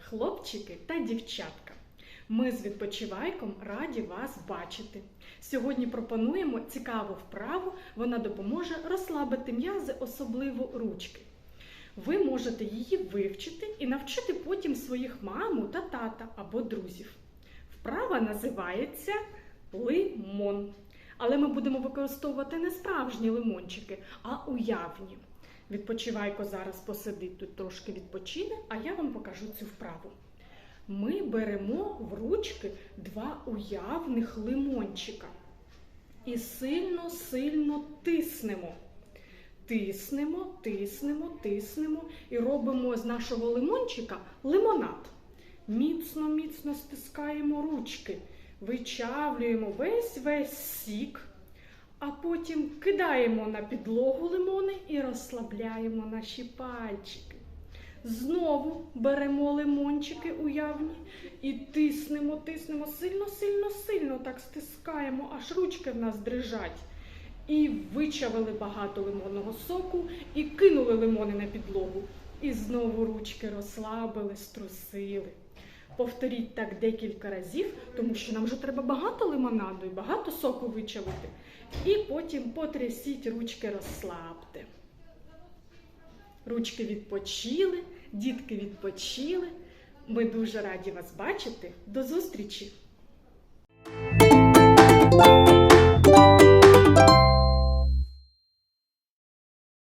хлопчики та дівчатка. Ми з відпочивайком раді вас бачити. Сьогодні пропонуємо цікаву вправу, вона допоможе розслабити м'язи, особливо ручки. Ви можете її вивчити і навчити потім своїх маму та тата або друзів. Вправа називається лимон. Але ми будемо використовувати не справжні лимончики, а уявні. Відпочивайко зараз посидить тут трошки відпочине, а я вам покажу цю вправу. Ми беремо в ручки два уявних лимончика і сильно-сильно тиснемо. Тиснемо, тиснемо, тиснемо і робимо з нашого лимончика лимонад. Міцно, міцно стискаємо ручки, вичавлюємо весь весь сік, а потім кидаємо на підлогу лимони і розслабляємо наші пальчики. Знову беремо лимончики уявні і тиснемо, тиснемо сильно, сильно, сильно так стискаємо, аж ручки в нас дрижать. І вичавили багато лимонного соку і кинули лимони на підлогу. І знову ручки розслабили, струсили. Повторіть так декілька разів, тому що нам вже треба багато лимонаду і багато соку вичавити. І потім потрясіть ручки, розслабте. Ручки відпочили, дітки відпочили. Ми дуже раді вас бачити. До зустрічі!